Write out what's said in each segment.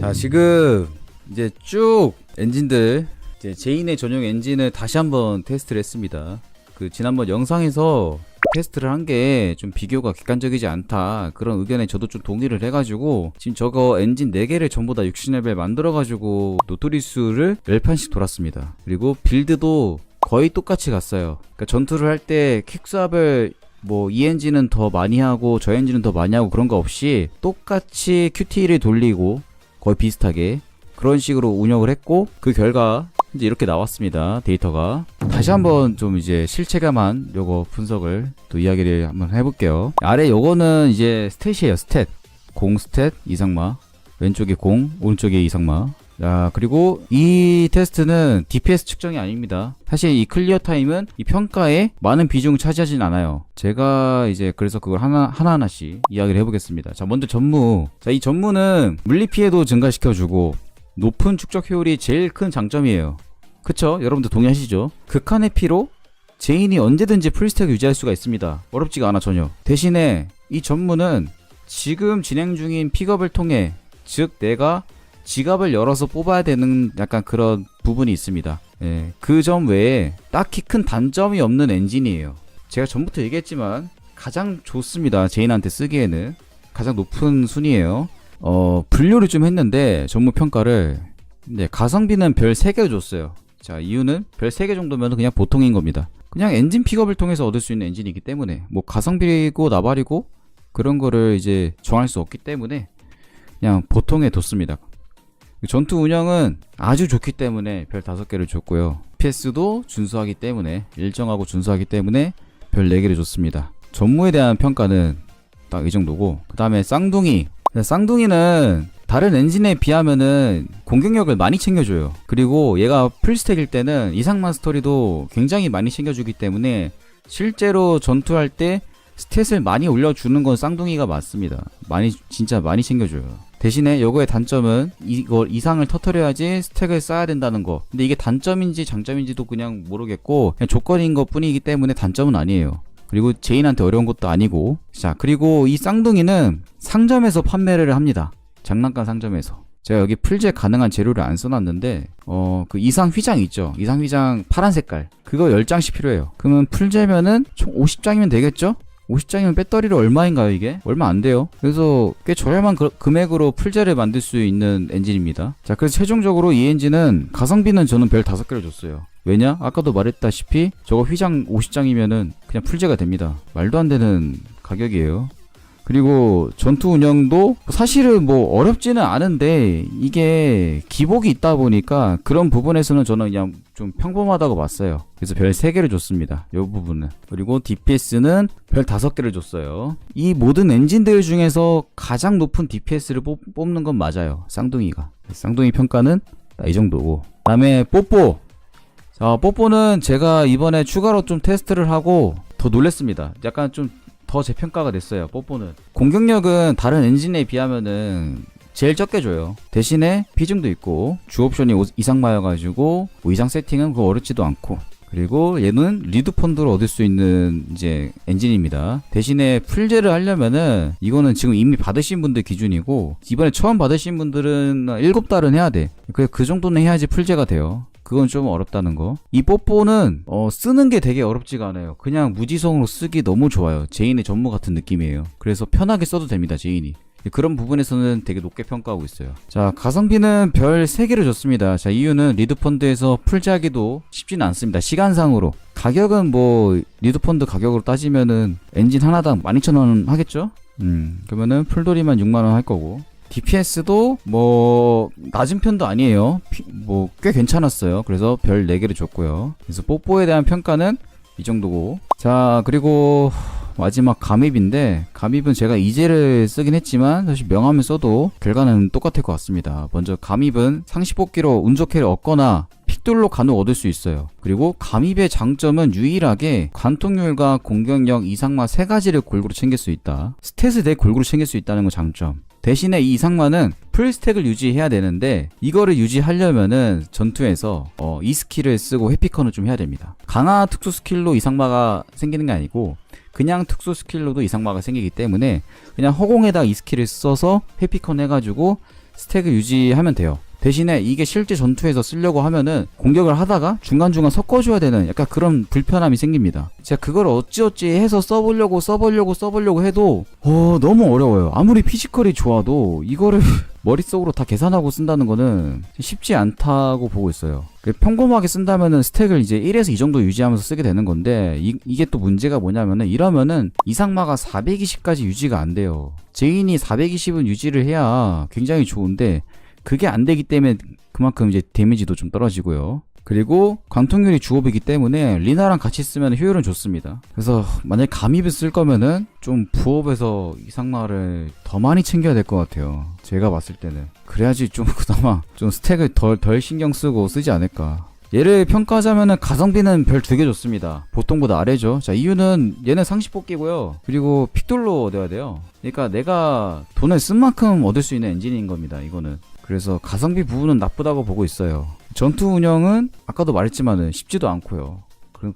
자 지금 이제 쭉 엔진들 이제 제인의 전용 엔진을 다시 한번 테스트를 했습니다. 그 지난번 영상에서 테스트를 한 게 좀 비교가 객관적이지 않다 그런 의견에 저도 좀 동의를 해가지고 지금 저거 엔진 4개를 전부 다 60레벨 만들어가지고 노토리스를 10판씩 돌았습니다. 그리고 빌드도 거의 똑같이 갔어요. 그러니까 전투를 할때 킥스압을 뭐이 엔진은 더 많이 하고 저 엔진은 더 많이 하고 그런 거 없이 똑같이 QT를 돌리고 거의 비슷하게 그런 식으로 운영을 했고 그 결과 이제 이렇게 나왔습니다 데이터가. 다시 한번 좀 이제 실체감한 요거 분석을 또 이야기를 한번 해볼게요. 아래 요거는 이제 스탯이에요 스탯. 공 스탯 이상마. 왼쪽에 공 오른쪽에 이상마 야 그리고 이 테스트는 DPS 측정이 아닙니다. 사실 이 클리어 타임은 이 평가에 많은 비중을 차지하진 않아요. 제가 이제 그래서 그걸 하나 하나하나씩 이야기를 해보겠습니다. 자 먼저 전무. 자 이 전무는 물리 피해도 증가시켜주고 높은 축적 효율이 제일 큰 장점이에요. 그쵸? 여러분들 동의하시죠? 극한의 피로 제인이 언제든지 풀스택 유지할 수가 있습니다. 어렵지가 않아 전혀. 대신에 이 전무는 지금 진행 중인 픽업을 통해 즉 내가 지갑을 열어서 뽑아야 되는 약간 그런 부분이 있습니다. 예, 그 점 외에 딱히 큰 단점이 없는 엔진이에요. 제가 전부터 얘기했지만 가장 좋습니다. 제인한테 쓰기에는 가장 높은 순위예요. 어, 분류를 좀 했는데 전무 평가를 네, 가성비는 별 3개 줬어요. 자, 이유는 별 3개 정도면 그냥 보통인 겁니다. 그냥 엔진 픽업을 통해서 얻을 수 있는 엔진이기 때문에 뭐 가성비고 나발이고 그런 거를 이제 정할 수 없기 때문에 그냥 보통에 뒀습니다. 전투 운영은 아주 좋기 때문에 별 5개를 줬고요. PS도 준수하기 때문에 일정하고 준수하기 때문에 별 4개를 줬습니다. 전무에 대한 평가는 딱 이 정도고 그 다음에 쌍둥이 쌍둥이는 다른 엔진에 비하면은 공격력을 많이 챙겨줘요. 그리고 얘가 풀스택일 때는 이상만 스토리도 굉장히 많이 챙겨주기 때문에 실제로 전투할 때 스탯을 많이 올려주는 건 쌍둥이가 맞습니다. 많이 진짜 많이 챙겨줘요. 대신에 요거의 단점은 이걸 이상을 터트려야지 스택을 쌓아야 된다는 거. 근데 이게 단점인지 장점인지도 그냥 모르겠고 그냥 조건인 것 뿐이기 때문에 단점은 아니에요. 그리고 제인한테 어려운 것도 아니고 자 그리고 이 쌍둥이는 상점에서 판매를 합니다. 장난감 상점에서. 제가 여기 풀제 가능한 재료를 안 써놨는데 어 그 이상 휘장 있죠 이상 휘장 파란 색깔 그거 10장씩 필요해요 그러면 풀제면은 총 50장이면 되겠죠 50장이면 배터리를 얼마인가요 이게? 얼마 안 돼요. 그래서 꽤 저렴한 그- 금액으로 풀제를 만들 수 있는 엔진입니다. 자 그래서 최종적으로 이 엔진은 가성비는 저는 별 5개를 줬어요. 왜냐? 아까도 말했다시피 저거 휘장 50장이면은 그냥 풀제가 됩니다. 말도 안 되는 가격이에요 그리고 전투 운영도 사실은 뭐 어렵지는 않은데 이게 기복이 있다 보니까 그런 부분에서는 저는 그냥 좀 평범하다고 봤어요. 그래서 별 3개를 줬습니다. 이 부분은. 그리고 DPS는 별 5개를 줬어요. 이 모든 엔진들 중에서 가장 높은 DPS를 뽑, 뽑는 건 맞아요. 쌍둥이가. 쌍둥이 평가는 이 정도고. 그 다음에 뽀뽀. 자, 뽀뽀는 제가 이번에 추가로 좀 테스트를 하고 더 놀랬습니다. 약간 좀 더 재평가가 됐어요. 뽀뽀는 공격력은 다른 엔진에 비하면은 제일 적게 줘요. 대신에 피증도 있고 주 옵션이 오- 이상 마여가지고 뭐 이상 세팅은 그거 어렵지도 않고 그리고 얘는 리드 펀드로 얻을 수 있는 이제 엔진입니다. 대신에 풀제를 하려면은 이거는 지금 이미 받으신 분들 기준이고 이번에 처음 받으신 분들은 7달은 해야 돼. 그, 그 정도는 해야지 풀제가 돼요. 그건 좀 어렵다는 거. 이 뽀뽀는 어, 쓰는 게 되게 어렵지가 않아요. 그냥 무지성으로 쓰기 너무 좋아요. 제인의 전무 같은 느낌이에요. 그래서 편하게 써도 됩니다. 제인이. 그런 부분에서는 되게 높게 평가하고 있어요. 자, 가성비는 별 3개를 줬습니다. 자, 이유는 리드펀드에서 풀지하기도 쉽지는 않습니다. 시간상으로. 가격은 뭐, 리드펀드 가격으로 따지면은 엔진 하나당 12,000원 하겠죠? 음, 그러면은 풀돌이만 6만원 할 거고. DPS도 뭐, 낮은 편도 아니에요. 뭐, 꽤 괜찮았어요. 그래서 별 4개를 줬고요. 그래서 뽀뽀에 대한 평가는 이 정도고. 자, 그리고 마지막 감입인데 감입은 제가 이제를 쓰긴 했지만 사실 명함을 써도 결과는 똑같을 것 같습니다. 먼저 감입은 상시 뽑기로 운 좋게를 얻거나 픽돌로 간혹 얻을 수 있어요. 그리고 감입의 장점은 유일하게 관통률과 공격력 이상마 세 가지를 골고루 챙길 수 있다. 스탯을 내 골고루 챙길 수 있다는 건 장점. 대신에 이 이상마는 풀스택을 유지해야 되는데 이거를 유지하려면은 전투에서 어, 이 스킬을 쓰고 회피컨을 좀 해야 됩니다. 강화 특수 스킬로 이상마가 생기는 게 아니고 그냥 특수 스킬로도 이상마가 생기기 때문에 그냥 허공에다 이 스킬을 써서 회피컨 해가지고 스택을 유지하면 돼요. 대신에 이게 실제 전투에서 쓰려고 하면은 공격을 하다가 중간중간 섞어줘야 되는 약간 그런 불편함이 생깁니다. 제가 그걸 어찌어찌 해서 써보려고 써보려고 써보려고 해도 어 너무 어려워요. 아무리 피지컬이 좋아도 이거를 머릿속으로 다 계산하고 쓴다는 거는 쉽지 않다고 보고 있어요. 그 평범하게 쓴다면은 스택을 이제 1에서 2 정도 유지하면서 쓰게 되는 건데 이, 이게 또 문제가 뭐냐면은 이러면은 이상마가 420까지 유지가 안 돼요. 제인이 420은 유지를 해야 굉장히 좋은데 그게 안 되기 때문에 그만큼 이제 데미지도 좀 떨어지고요. 그리고 관통률이 주업이기 때문에 리나랑 같이 쓰면 효율은 좋습니다. 그래서 만약에 감입을 쓸 거면은 좀 부업에서 이상마를 더 많이 챙겨야 될 것 같아요. 제가 봤을 때는. 그래야지 좀 그나마 좀 스택을 덜, 덜 신경 쓰고 쓰지 않을까. 얘를 평가하자면은 가성비는 별 두개 좋습니다. 보통보다 아래죠. 자, 이유는 얘는 상시 뽑기고요. 그리고 픽돌로 얻어야 돼요. 그러니까 내가 돈을 쓴 만큼 얻을 수 있는 엔진인 겁니다. 이거는. 그래서 가성비 부분은 나쁘다고 보고 있어요. 전투 운영은 아까도 말했지만은 쉽지도 않고요.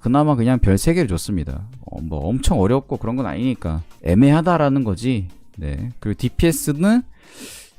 그나마 그냥 별 3개를 줬습니다. 어, 뭐 엄청 어렵고 그런 건 아니니까 애매하다라는 거지. 네. 그리고 DPS는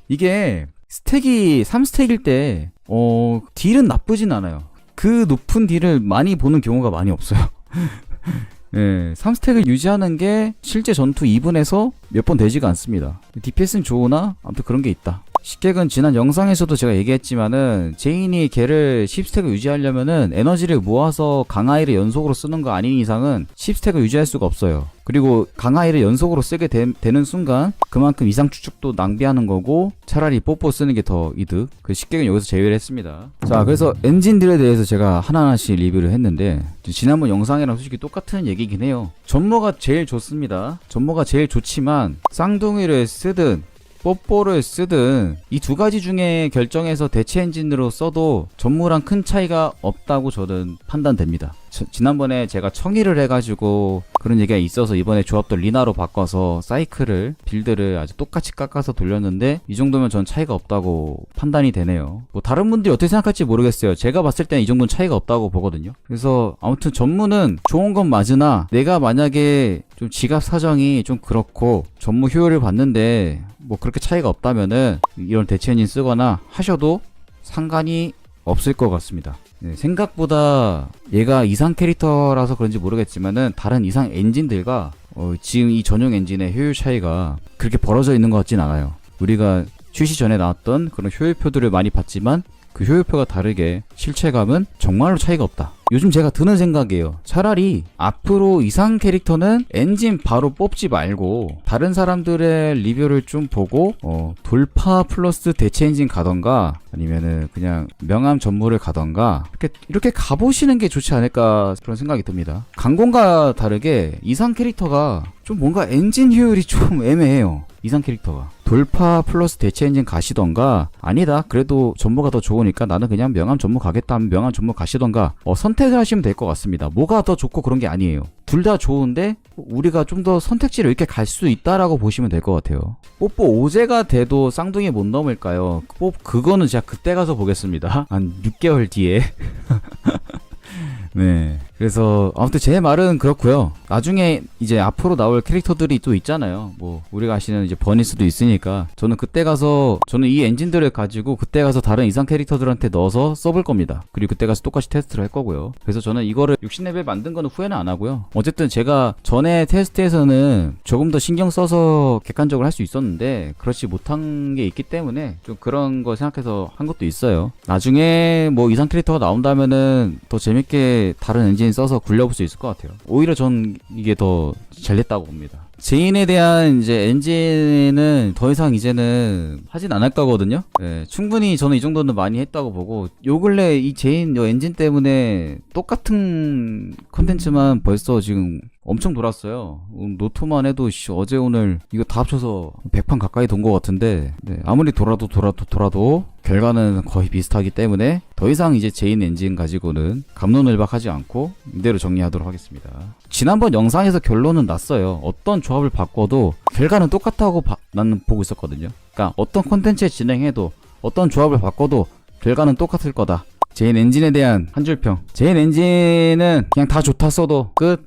이게 스택이 3스택일 때 어, 딜은 나쁘진 않아요. 그 높은 딜을 많이 보는 경우가 많이 없어요. 예, 3스택을 유지하는 게 실제 전투 2분에서 몇 번 되지가 않습니다. DPS는 좋으나 아무튼 그런 게 있다. 식객은 지난 영상에서도 제가 얘기했지만은 제인이 걔를 10스택을 유지하려면은 에너지를 모아서 강하이를 연속으로 쓰는 거 아닌 이상은 10스택을 유지할 수가 없어요. 그리고 강하이를 연속으로 쓰게 되, 는 순간 그만큼 이상 추측도 낭비하는 거고 차라리 뽀뽀 쓰는 게 더 이득. 그 식객은 여기서 제외를 했습니다. 자, 그래서 엔진들에 대해서 제가 하나하나씩 리뷰를 했는데 지난번 영상이랑 솔직히 똑같은 얘기긴 해요. 전모가 제일 좋습니다. 전모가 제일 좋지만 쌍둥이를 쓰든 뽀뽀를 쓰든 이 두 가지 중에 결정해서 대체 엔진으로 써도 전무랑 큰 차이가 없다고 저는 판단됩니다. 저- 지난번에 제가 청의를 해가지고 그런 얘기가 있어서 이번에 조합도 리나로 바꿔서 사이클을 빌드를 아주 똑같이 깎아서 돌렸는데 이 정도면 전 차이가 없다고 판단이 되네요. 뭐 다른 분들이 어떻게 생각할지 모르겠어요. 제가 봤을 때는 이 정도는 차이가 없다고 보거든요. 그래서 아무튼 전무는 좋은 건 맞으나 내가 만약에 좀 지갑 사정이 좀 그렇고 전무 효율을 봤는데 뭐 그렇게 차이가 없다면은 이런 대체 엔진 쓰거나 하셔도 상관이 없을 것 같습니다. 네, 생각보다 얘가 이상 캐릭터라서 그런지 모르겠지만은 다른 이상 엔진들과 어, 지금 이 전용 엔진의 효율 차이가 그렇게 벌어져 있는 것 같진 않아요. 우리가 출시 전에 나왔던 그런 효율표들을 많이 봤지만 그 효율표가 다르게 실체감은 정말로 차이가 없다. 요즘 제가 드는 생각이에요. 차라리 앞으로 이상 캐릭터는 엔진 바로 뽑지 말고 다른 사람들의 리뷰를 좀 보고 어, 돌파 플러스 대체 엔진 가던가 아니면은 그냥 명암 전무를 가던가 이렇게 이렇게 가보시는 게 좋지 않을까 그런 생각이 듭니다. 강공과 다르게 이상 캐릭터가 좀 뭔가 엔진 효율이 좀 애매해요. 이상 캐릭터가. 돌파 플러스 대체 엔진 가시던가? 아니다. 그래도 전무가 더 좋으니까 나는 그냥 명암 전무 가겠다. 하면 명암 전무 가시던가. 어, 선택을 하시면 될 것 같습니다. 뭐가 더 좋고 그런 게 아니에요. 둘 다 좋은데 우리가 좀 더 선택지를 이렇게 갈 수 있다라고 보시면 될 것 같아요. 뽀뽀 오제가 돼도 쌍둥이 못 넘을까요? 뽀 그거는 제가 그때 가서 보겠습니다. 한 6개월 뒤에. 네. 그래서 아무튼 제 말은 그렇고요. 나중에 이제 앞으로 나올 캐릭터들이 또 있잖아요. 뭐 우리가 아시는 이제 버니스도 있으니까 저는 그때 가서 저는 이 엔진들을 가지고 그때 가서 다른 이상 캐릭터들한테 넣어서 써볼 겁니다. 그리고 그때 가서 똑같이 테스트를 할 거고요. 그래서 저는 이거를 60레벨 만든 거는 후회는 안 하고요. 어쨌든 제가 전에 테스트에서는 조금 더 신경 써서 객관적으로 할 수 있었는데 그렇지 못한 게 있기 때문에 좀 그런 거 생각해서 한 것도 있어요. 나중에 뭐 이상 캐릭터가 나온다면은 더 재밌게 다른 엔진 써서 굴려볼 수 있을 것 같아요. 오히려 전 이게 더 잘 됐다고 봅니다. 제인에 대한 이제 엔진은 더 이상 이제는 하진 않을 거거든요. 예, 충분히 저는 이 정도는 많이 했다고 보고 요 근래 이 제인 요 엔진 때문에 똑같은 컨텐츠만 벌써 지금 엄청 돌았어요. 음, 노트만 해도 씨, 어제 오늘 이거 다 합쳐서 100판 가까이 돈 것 같은데 네, 아무리 돌아도 돌아도 돌아도 결과는 거의 비슷하기 때문에 더 이상 이제 제인 엔진 가지고는 감론을박하지 않고 이대로 정리하도록 하겠습니다. 지난번 영상에서 결론은 났어요. 어떤 조합을 바꿔도 결과는 똑같다고 봐- 나는 보고 있었거든요. 그러니까 어떤 콘텐츠 진행해도 어떤 조합을 바꿔도 결과는 똑같을 거다. 제인 엔진에 대한 한 줄평. 제인 엔진은 그냥 다 좋다 써도 끝.